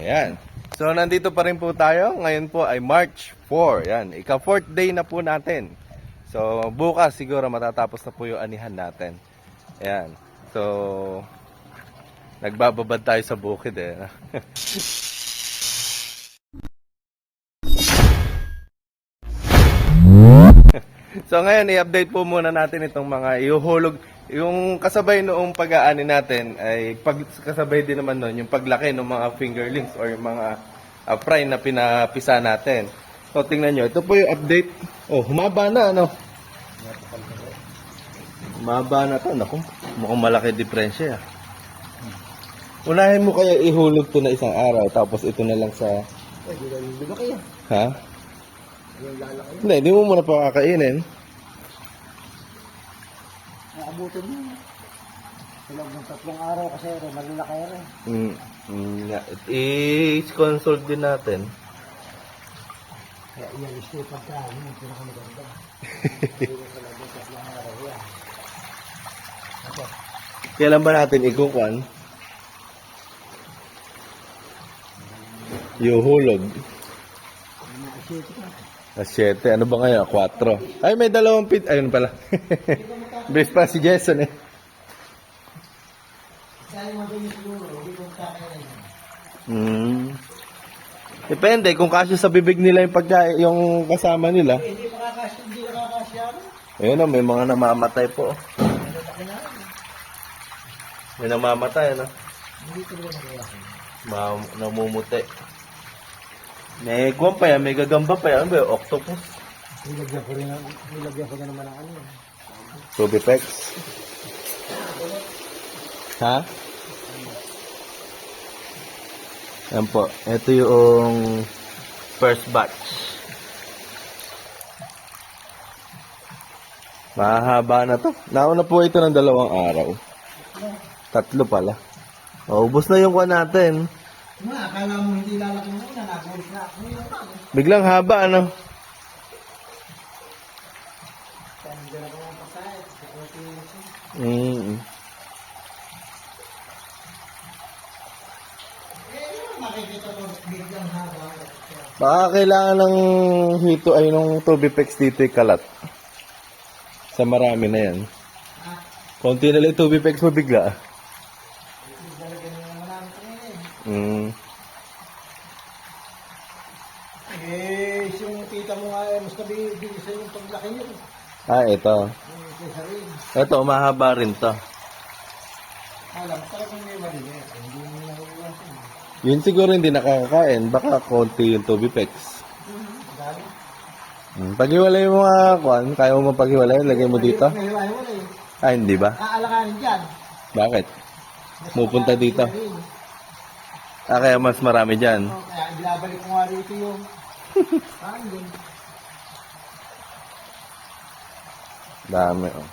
Ayan. So, nandito pa rin po tayo. Ngayon po ay March 4. Ayan. Ika-fourth day na po natin. So, bukas siguro matatapos na po yung anihan natin. Ayan. So, nagbababad tayo sa bukid eh. So ngayon, i-update po muna natin itong mga ihuhulog. Yung kasabay noong pag-aani natin, ay pag, kasabay din naman nun, yung paglaki ng mga fingerlings or yung mga uh, fry na pinapisa natin. So tingnan nyo, ito po yung update. Oh, humaba na, ano? Humaba na to, naku. Mukhang malaki diferensya. ah. Unahin mo kaya ihulog to na isang araw, tapos ito na lang sa... Na yung lumaki yan. Ha? Hindi, hindi mo muna pa kakainin. Naabutin mo. Sa loob ng tatlong araw kasi rin, malalaki rin. Mm, mm, yeah. I-consult din natin. Kaya ialis ko yung pagkain, yung pinakamaganda. Sa loob ng tatlong araw yan. Ako, Kailan ba natin ikukuan? Yuhulog. naisip ko. As 7. Ano ba ngayon? 4. Ay, may dalawang pit. Ayun pala. Best pa si Jason eh. Mm. Depende kung kasya sa bibig nila yung pagka yung kasama nila. Hindi makakasya, hindi nakakasya. Ayun na, may mga namamatay po. Na. May namamatay, ano? Ma namumuti. May kuwan pa yan, may gagamba pa yan. Ano ba yun? Octopus? Nilagyan ko rin, nilagyan ko na naman ang ano. Tubipex. Ha? Yan po. Ito yung first batch. Mahaba na to. Nauna po ito ng dalawang araw. Tatlo pala. Oh, ubos na yung kuwan natin. Akala mo hindi lalaki mo na, nagulis na ako. Biglang haba, ano? Kaya hindi na ako mapasahit. Okay. Mm. Baka kailangan ng hito ay nung Tubipex dito kalat. Sa marami na yan. Konti na lang Tubipex mo bigla. Mm. Eh, yung tita mo nga, eh, mas nabibigay sa yung paglaki niyo. Ah, ito. Eh. Ito, mahaba rin to. Alam, talagang may maliit. Hindi mo nahuwasan. Yun siguro hindi nakakakain. Baka konti yung Tubipex. Mm. Paghiwalay mo nga, Kwan, kaya mo mapaghiwalay, lagay mo dito. Eh. Ah, hindi ba? Aalakanin dyan. Bakit? Makain dito. Ah, kaya mas marami dyan. Oh, kaya binabalik ko nga rito yung... Ah, yun. Dami, oh.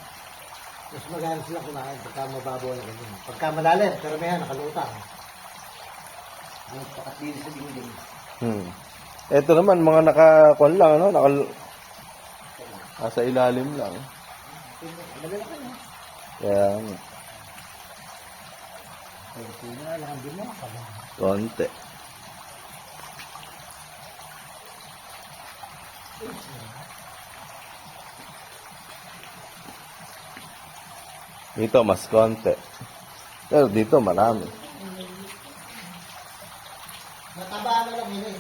Mas maganda sila kumain pagka mababaw na ganyan. Pagka malalim, pero may nakalutang. Ang pakatili sa dingding. Hmm. Ito naman, mga nakakuan lang, ano? Naka... Nasa ilalim lang. Malalaki na. Kaya, Kunti na lang din mo. Kabang. konti. Dito, mas konti. Pero dito, marami. Mataba na lang yun eh.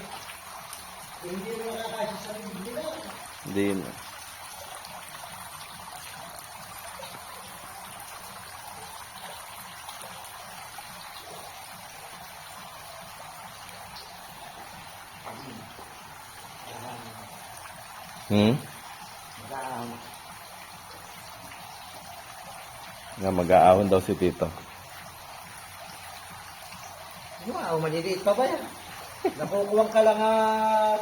Hindi mo nakakasya sa bibig nila. Hindi na. Hmm? Nga mag-aahon daw si Tito. Wow, maliliit pa ba yan? Nakukuwang ka lang at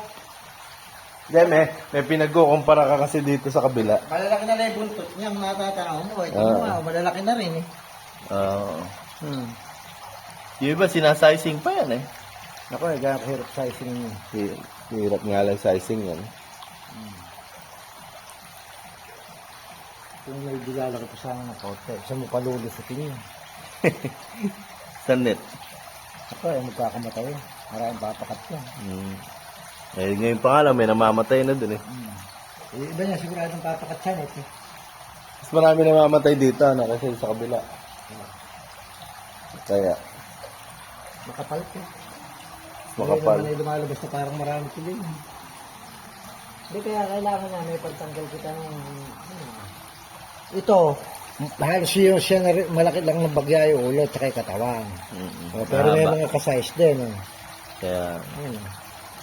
Diyan eh, may pinagkukumpara ka kasi dito sa kabila. malalaki na lang yung buntot niya mga tatanaw mo. Ito Oo. mo, malalaki na rin eh. Oo. Hmm. Yung iba, sinasizing pa yan eh. Ako, nagkakahirap sizing niyo. Hi- Hirap nga lang sizing yan. Kung may bilala ko pa sana ng kaute, sa mukha niyo. Sa net. Ako, ay magkakamatay. Maraming papakat yan. Mm. Eh, ngayon pa nga lang, may namamatay na dun eh. Hmm. Eh, iba niya siguradong papakat yan eh. Mas marami namamatay dito, ano, kasi sa kabila. Kaya, Makapal ko. makapal. Hindi naman ay lumalabas na parang marami sila yun. Hindi kaya kailangan na may pagtanggal kita ng... Ito, halos yun siya na rin- malaki lang ng bagya yung ulo at saka yung katawan. Mm-mm. Oh, pero may Mahaba. mga kasize din. Oh. Kaya, Ayun.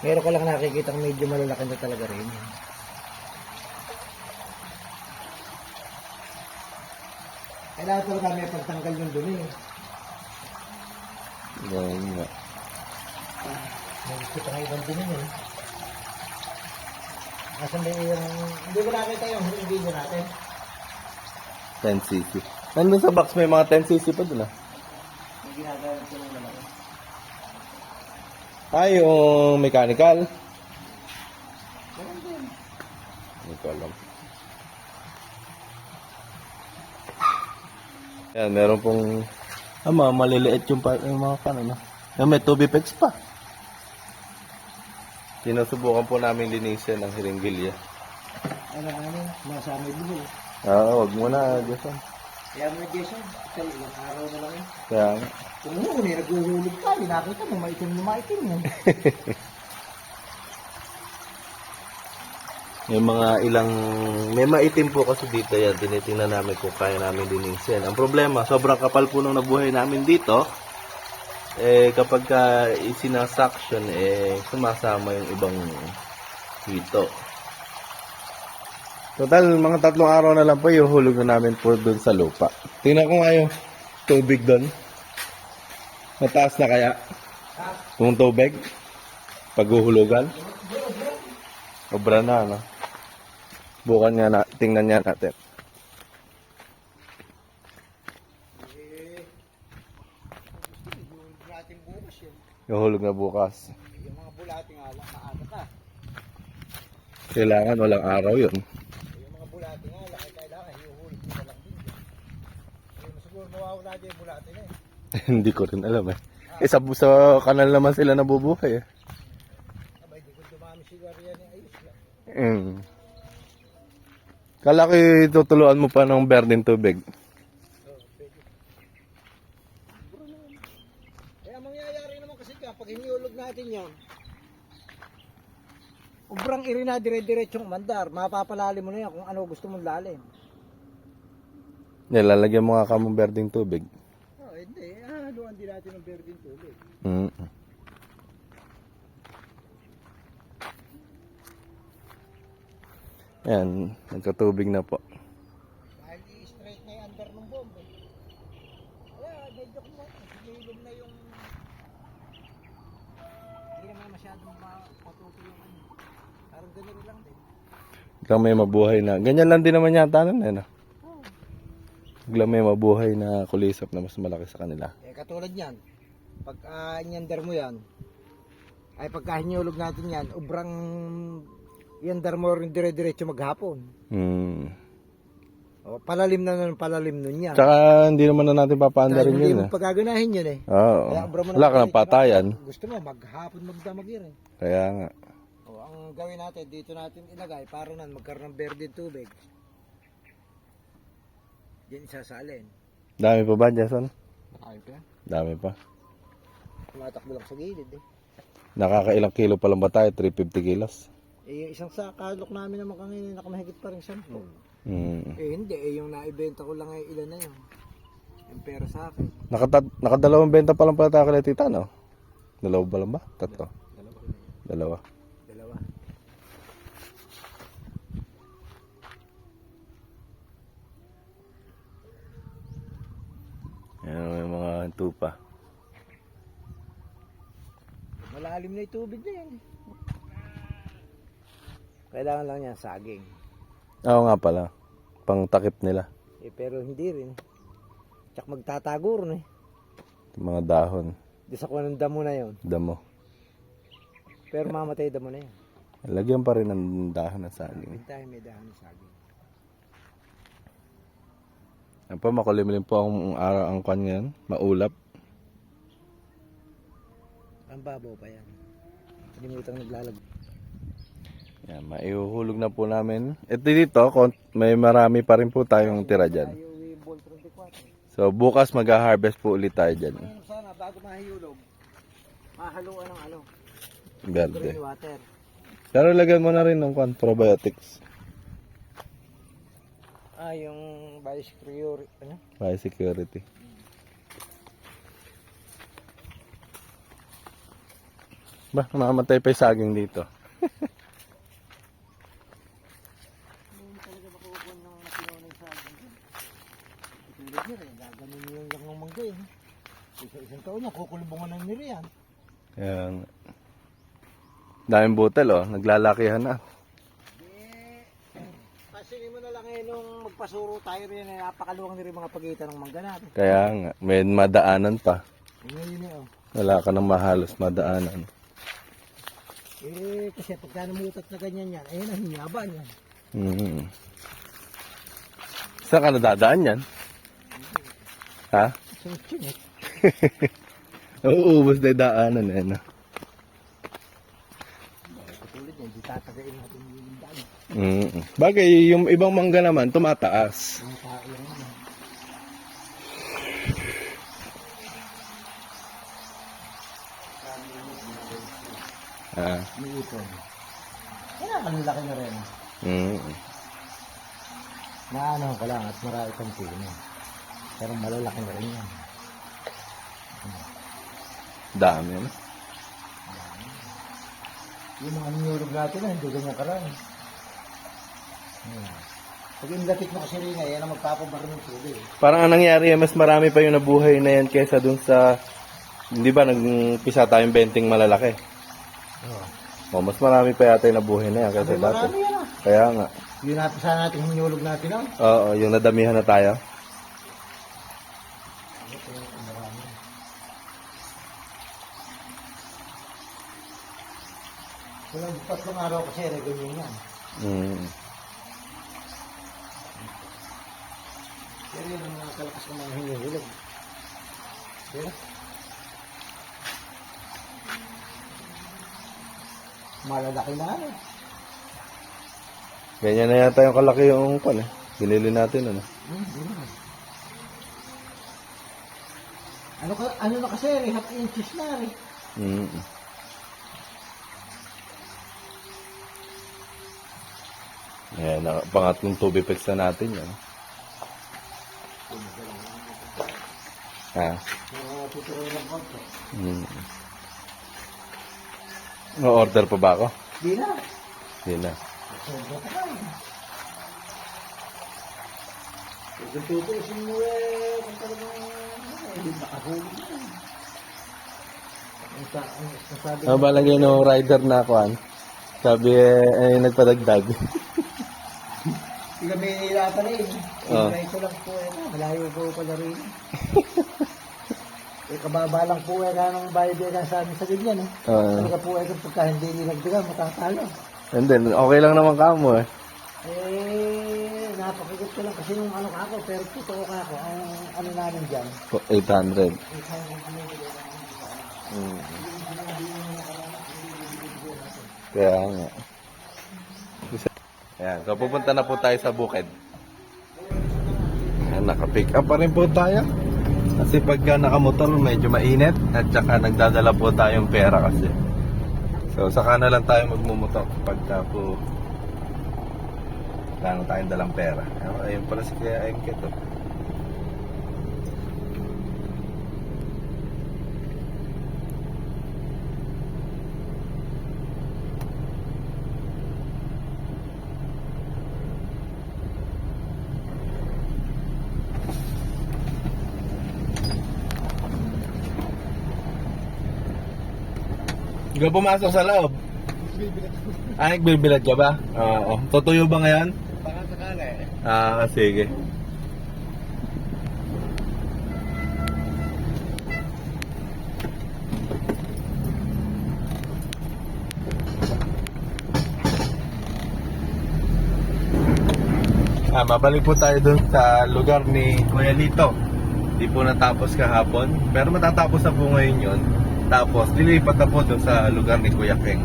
Meron ka lang nakikita medyo malalaki na talaga rin. Kailangan talaga may pagtanggal yung dumi. ganyan nga. May gusto pa nga ibang dumi eh. Asan ba yung... Hindi ko nakita yung yung video natin. 10cc. Nandun sa box may mga 10cc pa dun ah. Yung ginagawa ko ng lalaki. Ah, yung mechanical. Ganun din. Hindi ko alam. Yan, meron pong... Ah, mga maliliit yung, pa, yung mga pan, ano. Yan, may 2 pex pa. Sinusubukan po namin linisin ang hiringgilya. Ano ano, masama yung buhol. Ah, wag mo na, Jason. Kaya mo Jason, sa ilang araw na lang yun. Kaya nga. Kung mo, kung naghuhulog ka, nakita mo, maitim na maitim yun. May mga ilang, may maitim po kasi dito yan. Tinitingnan namin kung kaya namin linisin. Ang problema, sobrang kapal po nung nabuhay namin dito. Eh, kapag ka isinasuction, eh, sumasama yung ibang hito. Total, mga tatlong araw na lang po, ihulog na namin po doon sa lupa. Tingnan ko nga yung tubig doon. Mataas na kaya? Kung tubig? Paghuhulugan? Obra na, no? Bukan nga na, tingnan nga natin. Yung. Ihulog na bukas. Yung mga bulating alak, maaga ka. Kailangan walang araw yun. Yung mga bulating alak, ay kailangan hiuhulog mo na lang din. Yung dyan yung bulating eh. Hindi ko rin alam eh. Eh, sa, sa kanal naman sila nabubuhay eh. Abay, di ko dumami siguro yan yung ayos lang. Mm. Kala ko tutuluan mo pa ng berdeng tubig. Oo, pwede. Kaya mangyayari naman kasi kaya pag hiniulog natin yan, Ubrang iri na dire-diretsong mandar, mapapalalim mo na yan kung ano gusto mong lalim. Nilalagyan mo nga ka mong berdeng tubig. Oh, hindi, haluan din natin ng virgin tubig. Mm. Yan, nagkatubig na po. Dahil i-straight na yung under ng bomb. Eh. Kaya, medyo kung sinilog na yung... Hindi naman masyadong matutuloy yung ano. Parang ganun lang din. Biglang may mabuhay na. Ganyan lang din naman yata nun eh. No? Biglang may mabuhay na kulisap na mas malaki sa kanila. Eh, katulad yan. Pag uh, inyandar mo yan, ay pagka hinulog natin yan, ubrang inyandar mo rin dire-diretso maghapon. Hmm. O, palalim na ng palalim nun yan. Tsaka hindi naman na natin Dahil papaandarin hindi yun mo eh. pagaganahin yun eh. Oo. Kaya Wala ka ng patayan. Gusto mo, maghapon magdamagir eh. Kaya nga. O, ang gawin natin, dito natin ilagay, para nan magkaroon ng berde tubig. Diyan isasalin. Dami pa ba, Jason? Ayun pa. Dami pa. Tumatakbo lang sa gilid eh. Nakakailang kilo pa lang ba tayo? 350 kilos? Eh, yung isang sakalok namin naman kanina, nakamahigit pa rin 10. Hmm. Eh, hindi. Eh, yung naibenta ko lang ay ilan na yun. Yung pera sa akin. Nakata nakadalawang benta pa lang pala tayo kay Tita, no? Dalawa ba lang ba? Tatlo. Dalawa. Dalawa. Ayan, may mga tupa. Malalim na yung tubig na yan. Kailangan lang yan saging. Oo nga pala. Pang takip nila. Eh, pero hindi rin. Tsak magtatago rin eh. Yung mga dahon. Di sa kuha ng damo na yon. Damo. Pero mamatay damo na yan. Lagyan pa rin ng dahon ng saging. Bintay may dahon ng saging. Yan po, makulimlim po ang araw ang kwan ngayon. Maulap. Ang babaw pa yan. Kalimutan naglalag. Yan, maihuhulog na po namin. Ito dito, may marami pa rin po tayong tira dyan. Tayo yung Bolt 34. So, bukas mag-harvest po ulit tayo dyan. Ngayon sana, bago mahihulog, mahaluan ng ano, Verde. Pero lagyan mo na rin ng kwan, probiotics. Ah, yung biosecurity, ano? Biosecurity. Ba, namamatay pa yung saging dito. Ng. Tulad nyo yung yung mangga eh. Isa-isang taon niya, kukulubungan ng nila yan. Ayan. Daming butel, oh. Naglalakihan na. Eh, pasingin mo na lang eh nung magpasuro tayo rin eh, napakaluwang na rin mga pagitan ng mangga natin. Kaya nga, may madaanan pa. Eh, Ngayon eh, oh. Wala ka nang mahalos madaanan. Eh, kasi pagka namutat na ganyan yan, ayun ang hinyaban yan. Mm. Saan ka nadadaan yan? Ha? So, chinit. Uuubos na yung daanan eh. No? Katulad yan, di tatagain natin yung. Mm. Bagay, yung ibang mangga naman, tumataas. Ah. May ipon. Malaki na rin. Mm. Naano ko lang at marami pang pino. Pero malalaki na rin yan. Dami. No? Yung mga niyurog natin hindi ganyan karami. Hmm. Pag inlatik mo kasi rin yan ang magpapabar ng tubig. Parang ang nangyari, mas marami pa yung nabuhay na yan kesa dun sa... Hindi ba, nagpisa tayong benting malalaki? Oh. O, mas marami pa yata yung nabuhay na yan kaysa Sabi dati. marami yan ah. Kaya nga. Yung napisa natin hinulog natin ah. Oo, yung nadamihan na tayo. Walang tatlong araw kasi rin ganyan yan. Mm. Pero yun ang nakakalakas ng mga hinihulog. Pero, malalaki na ano. Ganyan na yata yung kalaki yung kwan eh. Binili natin ano. Hmm. Ano, ka, ano na kasi, eh, half inches na rin. Mm. Ayan, na, pangatlong tubig picks na natin yan. Ha? Mga tutuloy ng konti. Mm. order pa ba ako? Di na. Hindi na. Kung tutusin mo eh, kung talagang, ano, hindi nakahuli na. Ang sa- ang- ang sabi ba lagay ng rider na kwan? Sabi eh, eh nagpadagdag. Hindi kami nahihirapan eh. Oo. Try ko lang po eh. Malayo ko pala rin. eh, kababa lang po eh na ng bayad eh sa amin sa ganyan eh. Oo. Talaga po eh pagka hindi nilagdagan, matatalo. and then, okay lang naman kamo eh. Eh, napakagot ko lang kasi yung ano ka ako, pero totoo ka ako, ang ano namin dyan, 800. eh, kaya kung binibigay lang ang isa. Mm. Kaya nga. Ayan, so pupunta na po tayo sa bukid. Ayan, naka-pick up pa rin po tayo. Kasi pagka nakamotor, medyo mainit. At saka nagdadala po tayong pera kasi. So, saka na lang tayo magmumotor pagka po wala tayong dalang pera. Ayun, pala si Kuya Emket. Oh. Ikaw pumasok sa loob. Ay, nagbibilad ka ba? Oo. Tutuyo ba ngayon? Baka sakala eh. Ah, sige. Ah, mabalik po tayo dun sa lugar ni Kuya Lito. Hindi po natapos kahapon, pero matatapos na po ngayon yun. Tapos, lilipat na po doon sa lugar ni Kuya Keng.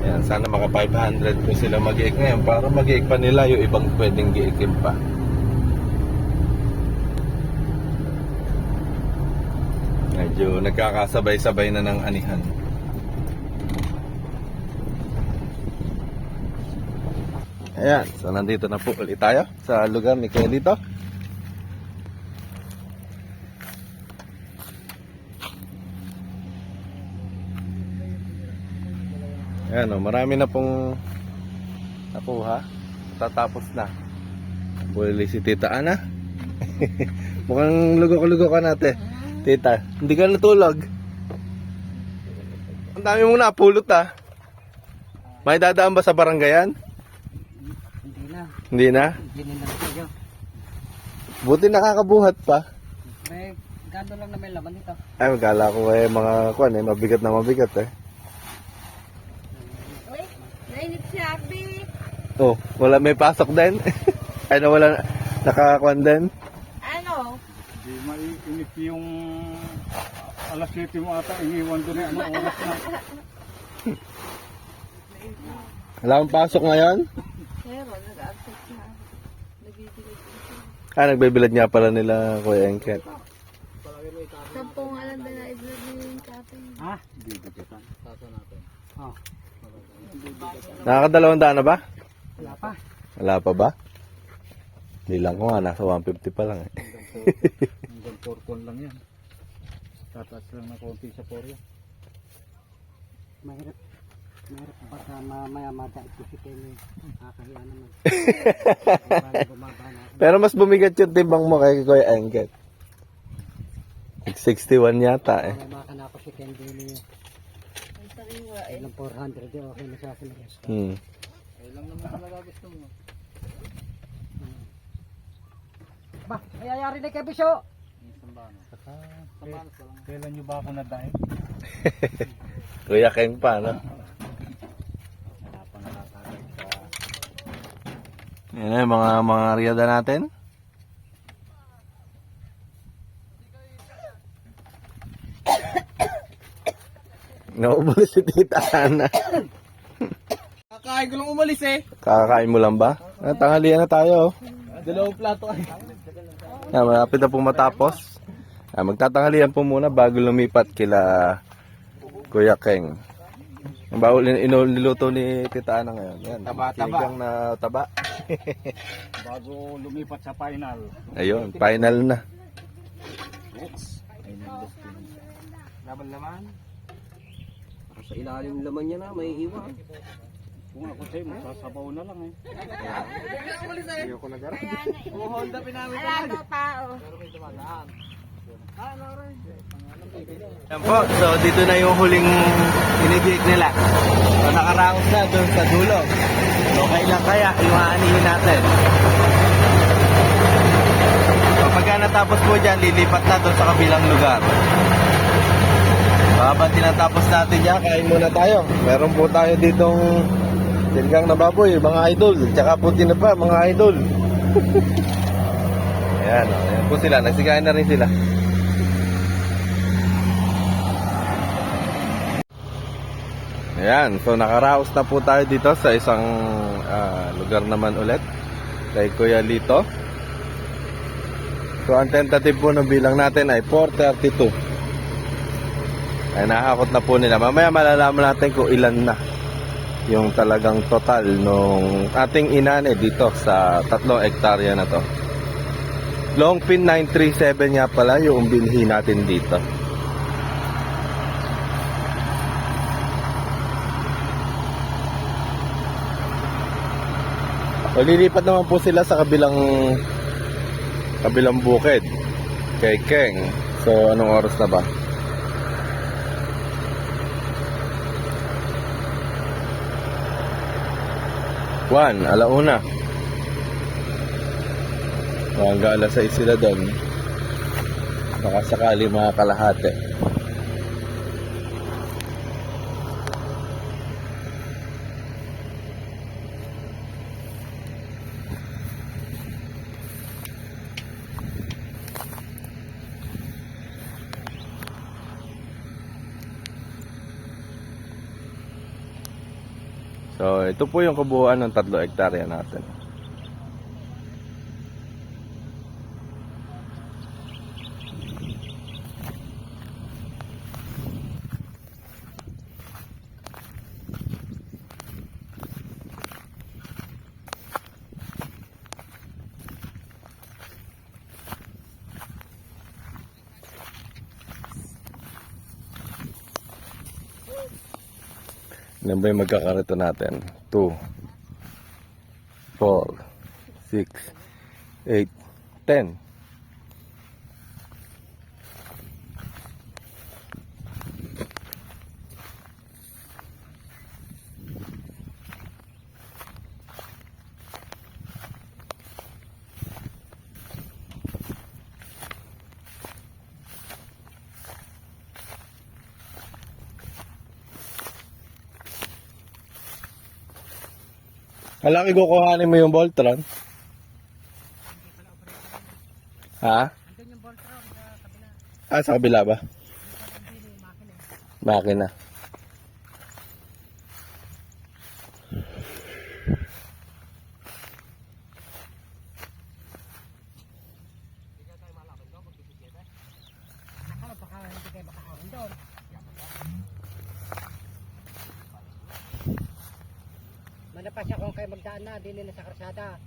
Ayan, sana maka 500 po sila mag ngayon para mag pa nila yung ibang pwedeng giikim pa. Medyo nagkakasabay-sabay na ng anihan. Ayan, so nandito na po ulit tayo sa lugar ni Kuya dito. Ayan o, marami na pong nakuha. Tatapos na. Puli si Tita Ana. Mukhang lugo-lugo ka natin. Tita, hindi ka natulog. Ang dami mong napulot ah. May dadaan ba sa barangayan? Hindi na. Hindi na. Hindi na kayo. Buti nakakabuhat pa. May gano'n lang na may laman dito. Ay, magkala ko eh, mga kwan eh, mabigat na mabigat eh. Abby. Oh, wala may pasok din. Ay, na wala nakakuan din. Ano? Di maiinip yung alas 7 mo ata, iniwan doon eh, ano oras na. Wala akong pasok ngayon. Pero, nag-absent na. Nagbibilig siya. Ah, nagbibilad nga pala nila Kuya Engket. Sampung alam na na i-vlog niyo yung cafe. Ha? Dito kita. Tato natin. Ah, Nakakadalawang daan na ba? Wala pa. Wala pa ba? Hindi lang ko nga, nasa 150 pa lang eh. hanggang porkon lang yan. Tatas lang na konti sa porya. Mahirap. Mahirap baka mamaya mata ito si Kenny. Nakakahiya naman. Pero mas bumigat yung timbang mo kay Kuya Engket. 61 yata eh. Para baka na ako si Kenny ni Ang sariwa eh. Ilang 400 eh. Okay na sa akin. Hmm. Ay lang naman talaga gusto mo. Ba, mayayari na kay Bisyo. Saka. Kailan nyo ba ako nadahin? Kuya Keng pa, no? Yan na yung mga, mga riada natin. Nauubulis si Tita Ana. Kakain ko lang umalis eh. Kakakain mo lang ba? Ah, tanghalian na tayo. oh. Dalawang plato ay. Ah, malapit na pong matapos. Ah, magtatanghalian po muna bago lumipat kila Kuya Keng. Ang bawal niluto ni Tita Ana ngayon. Yan, Taba, taba. na taba. Bago lumipat sa final. Ayun, final na. Nag-destin. Laban laman. Sa ilalim laman niya na, may iwa. Kung ako sa'yo, masasabaw na lang eh. Wala daw tao. Yan po, so dito na yung huling inibig nila. So nakaraos na doon sa dulo. So kailan kaya yung aanihin natin? Kapag natapos po dyan, lilipat na doon sa kabilang lugar. Habang tinatapos natin dyan, kain muna tayo. Meron po tayo ditong sinigang na baboy, mga idol. Tsaka puti na pa, mga idol. Ayan, o, ayan po sila. Nagsikain na rin sila. Ayan, so nakaraos na po tayo dito sa isang ah, lugar naman ulit kay Kuya Lito. So ang tentative po ng bilang natin ay 432. Ay nakakot na po nila. Mamaya malalaman natin kung ilan na yung talagang total nung ating inane dito sa tatlong ektarya na to. Long pin 937 nga pala yung binhi natin dito. O lilipat naman po sila sa kabilang kabilang bukid kay Keng. So anong oras na ba? Juan, alauna. Hanggang alas 6 sila doon. Baka sakali mga kalahati. So, ito po yung kabuuan ng tatlo hektarya natin. Ilan ba yung magkakarito natin? 2, 4, 6, 8, 10. Malaki kukuhanin mo yung Voltron? Ha? Ah, sa kabila ba? Makina. Manapas siya kung kayo magdaan na, dili na sa karsada.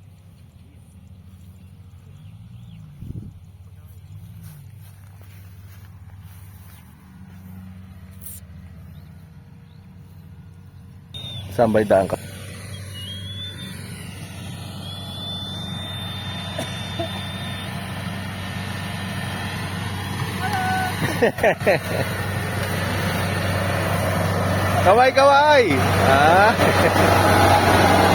Saan ba daan ka? kaway kaway! Ah?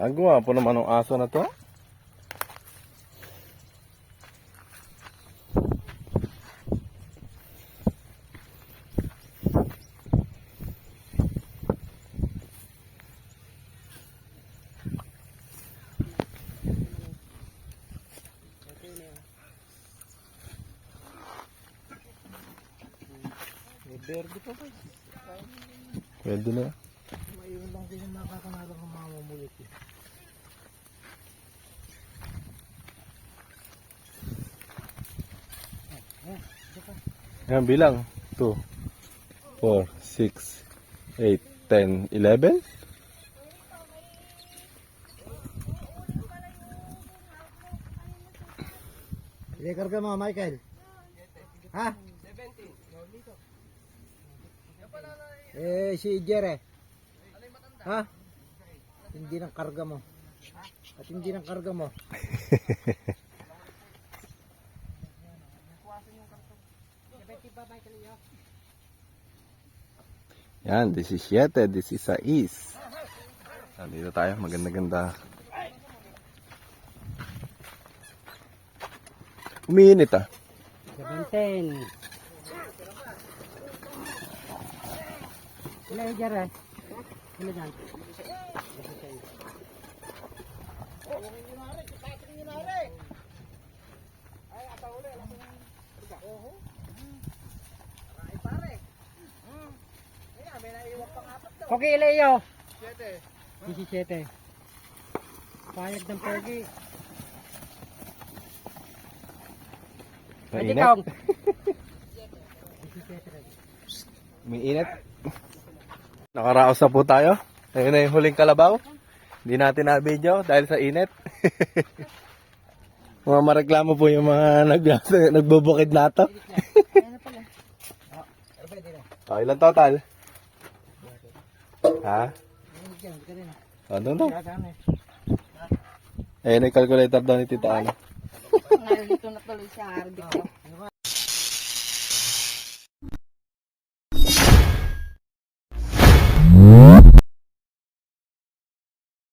Ang po naman ng aso na to. Pwede na. Mayroon lang din yung makakanalang ng mga mamulit. eh. Yan, bilang. 2, 4, 6, 8, 10, 11? Hindi karga mo, Michael. Ha? 70. Eh, si Jere. Ha? Hindi ng karga mo. At hindi ng karga mo. Yan, 17, 16. Nandito tayo, maganda-ganda. Umiinit ah. 17. Ilan yung Jere? Ilan yan? Okay, Leo. 17. Payag ng pergi. Pwede Mainit. kang. Umiinit. Nakaraos na po tayo. Ayun na yung huling kalabaw. Hindi natin na video dahil sa init. mga mareklamo po yung mga nag nagbubukid na to. oh, ilan total? Ha? Ano no? Ayun yung calculator daw ni Tita Ana. Narito na tuloy sa hardik ko.